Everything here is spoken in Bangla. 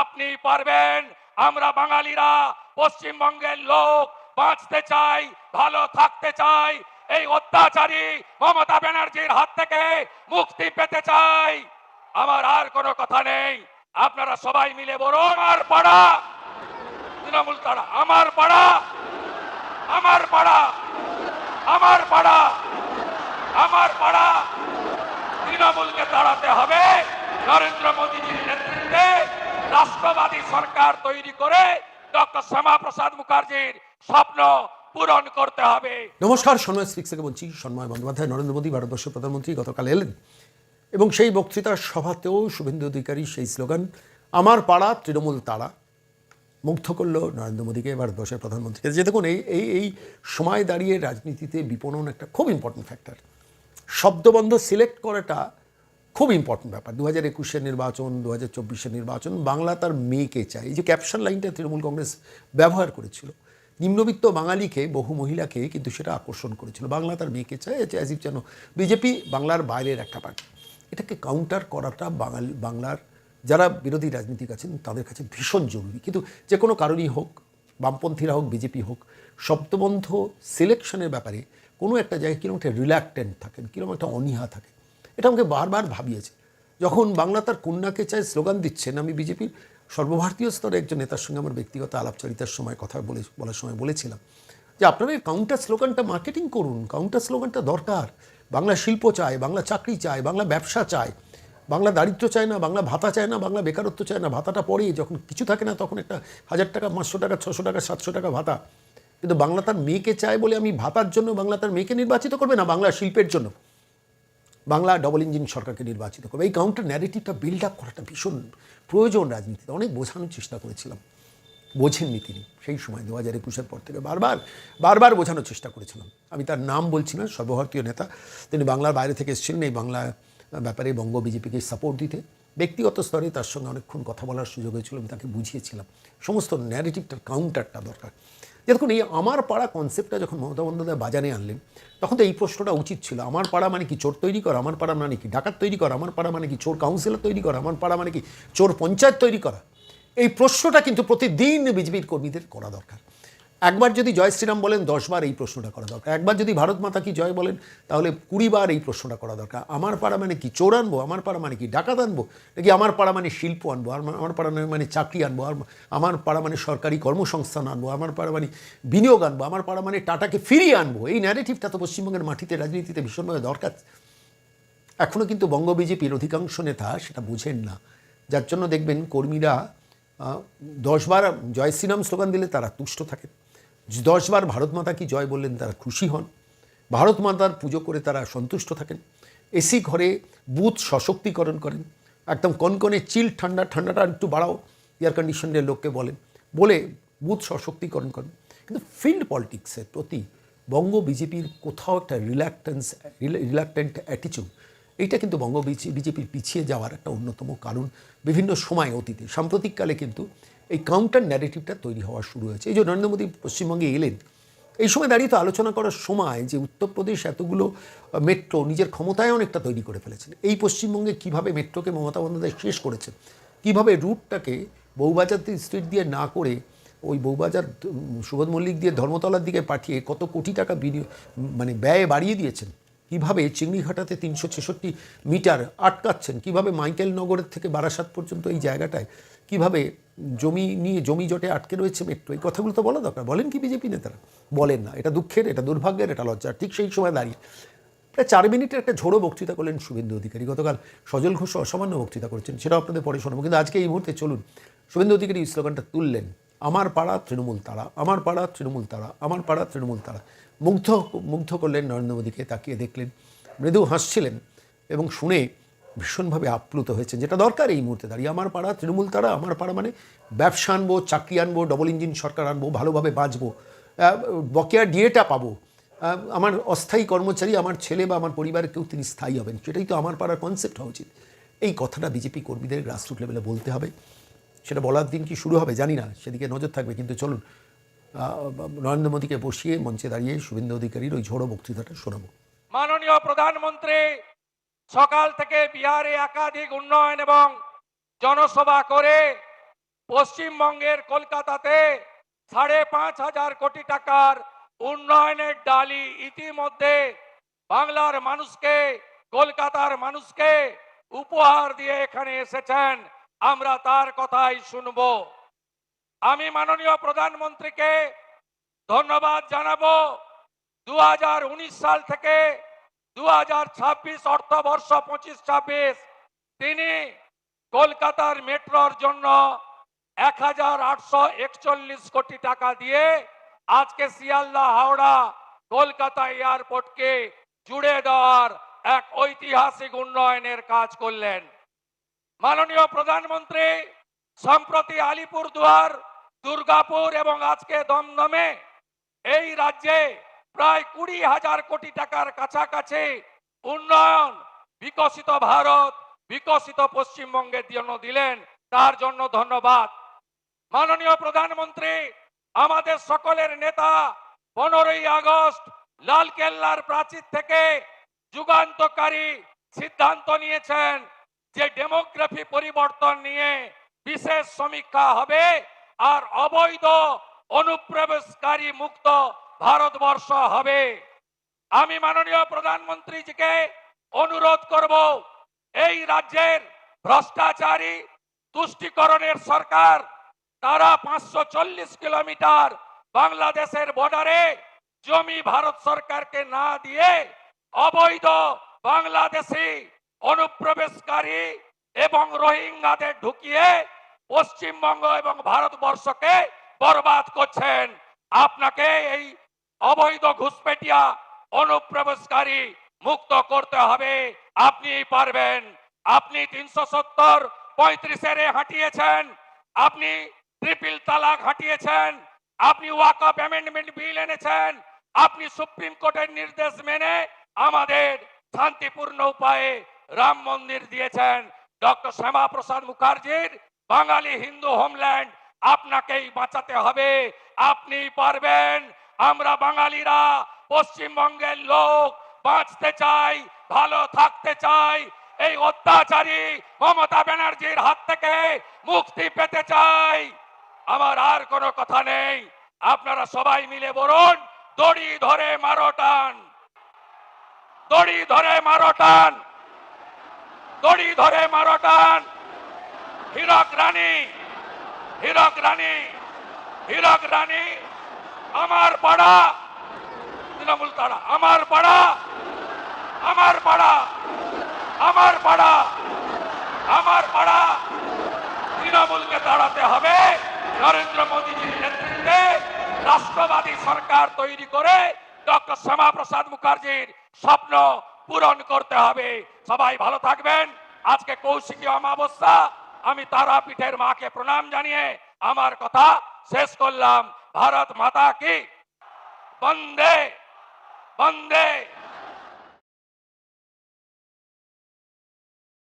আপনি পারবেন। আমরা বাঙালিরা পশ্চিমবঙ্গের লোক, বাঁচতে চাই, ভালো থাকতে চাই। এই অত্যাচারী মমতা ব্যানার্জির হাত থেকে মুক্তি পেতে চাই। আমার আর কোনো কথা নেই। আপনারা সবাই মিলে বলুন, আমার পাড়া। তৃণমূল তারা, আমার পাড়া। আমার পাড়া। আমার পাড়া। আমার পাড়া। তৃণমূলকে তাড়াতে হবে। নরেন্দ্র মোদীজির নেতৃত্বে রাষ্ট্রবাদী সরকার তৈরি করে ডক্টর শ্যামা প্রসাদ মুখার্জির স্বপ্ন পূরণ করতে হবে। নমস্কার, সন্ময় স্পিক্স থেকে বলছি, সন্ময় বন্দ্যোপাধ্যায়, নরেন্দ্র মোদী, ভারতবর্ষের প্রধানমন্ত্রী, গতকাল এলেন। এবং সেই বক্তৃতার সভাতেও শুভেন্দু অধিকারী সেই স্লোগান, আমার পাড়া তৃণমূল তারা মুগ্ধ করল নরেন্দ্র মোদীকে, ভারতবর্ষের প্রধানমন্ত্রীকে। যে দেখুন, এই এই এই সময় দাঁড়িয়ে রাজনীতিতে বিপণন একটা খুব ইম্পর্টেন্ট ফ্যাক্টর শব্দবন্ধ সিলেক্ট করাটা খুব ইম্পর্টেন্ট ব্যাপার। দু হাজার একুশের নির্বাচন দু হাজার চব্বিশের নির্বাচন, বাংলা তার মেয়েকে চায়। এই যে ক্যাপশন লাইনটা তৃণমূল কংগ্রেস ব্যবহার করেছিল, নিম্নবিত্ত বাঙালিকে, বহু মহিলাকে কিন্তু সেটা আকর্ষণ করেছিল। বাংলা তার মেয়েকে চায় এটা অ্যাজিভ যেন বিজেপি বাংলার বাইরের একটা পার্টি। এটাকে কাউন্টার করাটা বাঙালি, বাংলার যারা বিরোধী রাজনীতিক আছেন, তাদের কাছে ভীষণ জরুরি। কিন্তু যে কোনো কারণই হোক, বামপন্থীরা হোক, বিজেপি হোক, শব্দবন্ধ সিলেকশনের ব্যাপারে কোনো একটা জায়গায় কীরকম একটা রিল্যাক্টেন্ট থাকেন, কীরকম একটা অনীহা থাকে এটা আমাকে বারবার ভাবিয়েছে। যখন বাংলা তার কন্যাকে চায় স্লোগান দিচ্ছেন, আমি বিজেপির সর্বভারতীয় স্তরে একজন নেতার সঙ্গে আমার ব্যক্তিগত আলাপচারিতার সময় কথা বলে, বলার সময় বলেছিলাম যে, আপনারা কাউন্টার স্লোগানটা মার্কেটিং করুন। কাউন্টার স্লোগানটা দরকার। বাংলা শিল্প চায়, বাংলা চাকরি চায়, বাংলা ব্যবসা চায়। বাংলা দারিদ্র চায় না, বাংলা ভাতা চায় না, বাংলা বেকারত্ব চায় না, ভাতাটা পরে যখন কিছু থাকে না তখন একটা হাজার টাকা, পাঁচশো টাকা, ছশো টাকা, সাতশো টাকা ভাতা। কিন্তু বাংলা তার মেয়েকে চায় বলে আমি ভাতার জন্য বাংলা তার মেয়েকে নির্বাচিত করবে না, বাংলা শিল্পের জন্য? বাংলা ডবল ইঞ্জিন সরকারকে নির্বাচিত করবে। এই কাউন্টার ন্যারেটিভটা বিল্ড আপ করাটা ভীষণ প্রয়োজন রাজনীতিতে। অনেক বোঝানোর চেষ্টা করেছিলাম। বোঝেননি তিনি সেই সময় দু হাজার একুশের পর থেকে। বারবার বারবার বোঝানোর চেষ্টা করেছিলাম। আমি তার নাম বলছি না, সর্বভারতীয় নেতা। তিনি বাংলার বাইরে থেকে এসেছিলেন এই বাংলা ব্যাপারে বঙ্গ বিজেপিকে সাপোর্ট দিতে। ব্যক্তিগত স্তরে তার সঙ্গে অনেকক্ষণ কথা বলার সুযোগ হয়েছিল, আমি তাকে বুঝিয়েছিলাম। সমস্ত ন্যারেটিভটার কাউন্টারটা দরকার। যে দেখুন এই আমার পাড়া কনসেপ্টটা যখন মমতা বন্দ্যোপাধ্যায় বাজারে আনলেন, তখন তো এই প্রশ্নটা উচিত ছিল। আমার পাড়া মানে কি চোর তৈরি করা? আমার পাড়া মানে কি ডাকাত তৈরি করা? আমার পাড়া মানে কি চোর কাউন্সিলর তৈরি করা? আমার পাড়া মানে কি চোর পঞ্চায়েত তৈরি করা? এই প্রশ্নটা কিন্তু প্রতিদিন বিজেপির কর্মীদের করা দরকার। একবার যদি জয় শ্রীরাম বলেন, দশবার এই প্রশ্নটা করা দরকার। একবার যদি ভারত মাতা কি জয় বলেন, তাহলে কুড়িবার এই প্রশ্নটা করা দরকার। আমার পাড়া মানে কি চোর আনব? আমার পাড়া মানে কি ডাকাত আনব? নাকি আমার পাড়া মানে শিল্প আনব? আমার পাড়া মানে চাকরি আনব? আর আমার পাড়া মানে সরকারি কর্মসংস্থান আনব? আমার পাড়া মানে বিনিয়োগ আনব? আমার পাড়া মানে টাটাকে ফিরিয়ে আনব? এই ন্যারেটিভটা তো পশ্চিমবঙ্গের মাটিতে রাজনীতিতে ভীষণভাবে দরকার। এখনও কিন্তু বঙ্গ বিজেপির অধিকাংশ নেতা সেটা বুঝেন না। যার জন্য দেখবেন কর্মীরা দশবার জয় শ্রীরাম স্লোগান দিলে তারা তুষ্ট থাকেন। দশবার ভারত মাতা কি জয় বললেন তারা খুশি হন। ভারত মাতার পুজো করে তারা সন্তুষ্ট থাকেন। এসি ঘরে বুথ সশক্তিকরণ করেন। একদম কনকনে চিল ঠান্ডা, ঠান্ডাটা একটু বাড়াও এয়ার কন্ডিশনের লোককে বলেন। বলে বুথ সশক্তিকরণ করেন। কিন্তু ফিল্ড পলিটিক্সের প্রতি বঙ্গ বিজেপির কোথাও একটা রিল্যাক্টেন্স রিল্যাক্টেন্ট অ্যাটিচিউড এইটা কিন্তু বঙ্গ বিজেপির পিছিয়ে যাওয়ার একটা অন্যতম কারণ বিভিন্ন সময় অতীতে। সাম্প্রতিককালে কিন্তু এই কাউন্টার ন্যারেটিভটা তৈরি হওয়া শুরু হয়েছে। এই যে নরেন্দ্র মোদী পশ্চিমবঙ্গে এলেন, এই সময় দাঁড়িয়ে তো আলোচনা করার সময় যে উত্তরপ্রদেশ এতগুলো মেট্রো নিজের ক্ষমতায় অনেকটা তৈরি করে ফেলেছেন। এই পশ্চিমবঙ্গে কীভাবে মেট্রোকে মমতা বন্দ্যোপাধ্যায় শেষ করেছেন? কীভাবে রুটটাকে বউবাজার স্ট্রিট দিয়ে না করে ওই বউবাজার সুবোধ মল্লিক দিয়ে ধর্মতলার দিকে পাঠিয়ে কত কোটি টাকা বিনিয়োগ মানে ব্যয় বাড়িয়ে দিয়েছেন? কীভাবে চিংড়িঘাটাতে তিনশো ছেষট্টি মিটার আটকাচ্ছেন? কীভাবে মাইকেল নগরের থেকে বারাসাত পর্যন্ত এই জায়গাটায় কীভাবে জমি নিয়ে জমি জটে আটকে রয়েছে মেট্রো? এই কথাগুলো তো বলা দরকার। বলেন কি বিজেপি নেতারা? বলেন না। এটা দুঃখের, এটা দুর্ভাগ্যের, এটা লজ্জার। ঠিক সেই সময় দাঁড়িয়ে প্রায় চার মিনিটের একটা ঝোড়ো বক্তৃতা করলেন শুভেন্দু অধিকারী। গতকাল সজল ঘোষ অসামান্য বক্তৃতা করেছেন সেটা আপনাদের পরে শোনাবো। কিন্তু আজকে এই মুহূর্তে চলুন, শুভেন্দু অধিকারী স্লোগানটা তুললেন। আমার পাড়া তৃণমূল তারা, আমার পাড়া তৃণমূল তারা, আমার পাড়া তৃণমূল তারা। মুগ্ধ মুগ্ধ করলেন নরেন্দ্র মোদীকে, তাকিয়ে দেখলেন মৃদু হাসছিলেন এবং শুনে ভীষণভাবে আপ্লুত হয়েছেন। যেটা দরকার এই মুহূর্তে দাঁড়িয়ে। আমার পাড়া তৃণমূল তারা, আমার পাড়া মানে ব্যবসা আনব, চাকরি আনব ডবল ইঞ্জিন সরকার আনব, ভালোভাবে বাঁচবো বকেয়া ডিএটা পাবো। আমার অস্থায়ী কর্মচারী, আমার ছেলে বা আমার পরিবারের কেউ তিনি স্থায়ী হবেন। সেটাই তো আমার পাড়ার কনসেপ্ট হওয়া উচিত। এই কথাটা বিজেপি কর্মীদের গ্রাসরুট লেভেলে বলতে হবে। সেটা বলার দিন কি শুরু হবে জানি না, সেদিকে নজর থাকবে। কিন্তু চলুন নরেন্দ্র মোদীকে বসিয়ে মঞ্চে দাঁড়িয়ে শুভেন্দু অধিকারীর ওই ঝোড়ো বক্তৃতাটা শোনাবো। মাননীয় প্রধানমন্ত্রী, সকাল থেকে বিহারে একাধিক উন্নয়ন এবং জনসভা করে পশ্চিমবঙ্গের কলকাতাতে সাড়ে পাঁচ হাজার কোটি টাকার উন্নয়নের ডালি ইতিমধ্যে বাংলার মানুষকে, কলকাতার মানুষকে উপহার দিয়ে এখানে এসেছেন। আমরা তার কথাই শুনব। আমি মাননীয় প্রধানমন্ত্রীকে ধন্যবাদ জানাব। দু হাজার উনিশ সাল থেকে দু হাজার ছাব্বিশ অর্থবর্ষ পঁচিশ ছাব্বিশ, তিনি কলকাতার মেট্রোর জন্য এক হাজার আটশো একচল্লিশ কোটি টাকা দিয়ে আজকে শিয়ালদা, হাওড়া, কলকাতা এয়ারপোর্টকে জুড়ে দেওয়ার এক ঐতিহাসিক উন্নয়নের কাজ করলেন। মাননীয় প্রধানমন্ত্রী, সম্প্রতি আলিপুরদুয়ার দুর্গাপুর এবং আজকে দমদমে এই রাজ্যে প্রায় কুড়ি হাজার কোটি টাকার কাছাকাছি উন্নয়ন, বিকশিত ভারত, বিকশিত পশ্চিমবঙ্গের জন্য দিলেন, তার জন্য ধন্যবাদ। মাননীয় প্রধানমন্ত্রী, আমাদের সকলের নেতা, পনেরোই আগস্ট লালকেল্লার প্রাচীর থেকে যুগান্তকারী সিদ্ধান্ত নিয়েছেন যে ডেমোগ্রাফি পরিবর্তন নিয়ে বিশেষ সমীক্ষা হবে। আর অবৈধ অনুপ্রবেশকারী মুক্ত ভারতবর্ষ হবে। আমি মাননীয় প্রধানমন্ত্রীজিকে অনুরোধ করব, এই রাজ্যের ভ্রষ্টাচারী তুষ্টিকরণের সরকার, তারা পাঁচশো চল্লিশ কিলোমিটার বাংলাদেশের বর্ডারে জমি ভারত সরকারকে না দিয়ে অবৈধ বাংলাদেশি অনুপ্রবেশকারী এবং রোহিঙ্গাদের ঢুকিয়ে পশ্চিমবঙ্গ এবং ভারতবর্ষকে বরবাদ করছেন। আপনাকে এই অবৈধ ঘুষপেটিয়া অনুপ্রবেশকারী মুক্ত করতে হবে। আপনি পারবেন। আপনি তিনশো সত্তর পঁয়ত্রিশের হাঁটিয়েছেন। আপনি ট্রিপল তালাক হাঁটিয়েছেন। আপনি ওয়াকআপ অ্যামেন্ডমেন্ট বিল এনেছেন। আপনি সুপ্রিম কোর্টের নির্দেশ মেনে আমাদের শান্তিপূর্ণ উপায়ে রাম মন্দির দিয়েছেন। ডক্টর শ্যামা প্রসাদ মুখার্জির বাঙালি হিন্দু হোমল্যান্ড আপনাকেই বাঁচাতে হবে। আপনি পারবেন। আমরা বাঙালিরা পশ্চিমবঙ্গের লোক, বাঁচতে চাই, ভালো থাকতে চাই। এই অত্যাচারী মমতা ব্যানার্জির হাত থেকে মুক্তি পেতে চাই। আমার আর কোনো কথা নেই। আপনারা সবাই মিলে বলুন, দড়ি ধরে মারো টান। দড়ি ধরে মারো টান। দড়ি ধরে মারো টান। হীরক রানী হীরক রানী হীরক রানী, আমার পাড়া, তৃণমূল তাড়া আমার পাড়া আমার পাড়া আমার পাড়া আমার পাড়া, তৃণমূলকে দাঁড়াতে হবে। নরেন্দ্র মোদীজির নেতৃত্বে রাষ্ট্রবাদী সরকার তৈরি করে ডক্টর শ্যামা প্রসাদ মুখার্জির স্বপ্ন পূরণ করতে হবে। সবাই ভালো থাকবেন। আজকে কৌশিকী অমাবস্যা। আমি তারাপীঠের মাকে প্রণাম জানিয়ে আমার কথা শেষ করলাম। ভারত মাতা কি? বন্দে বন্দে।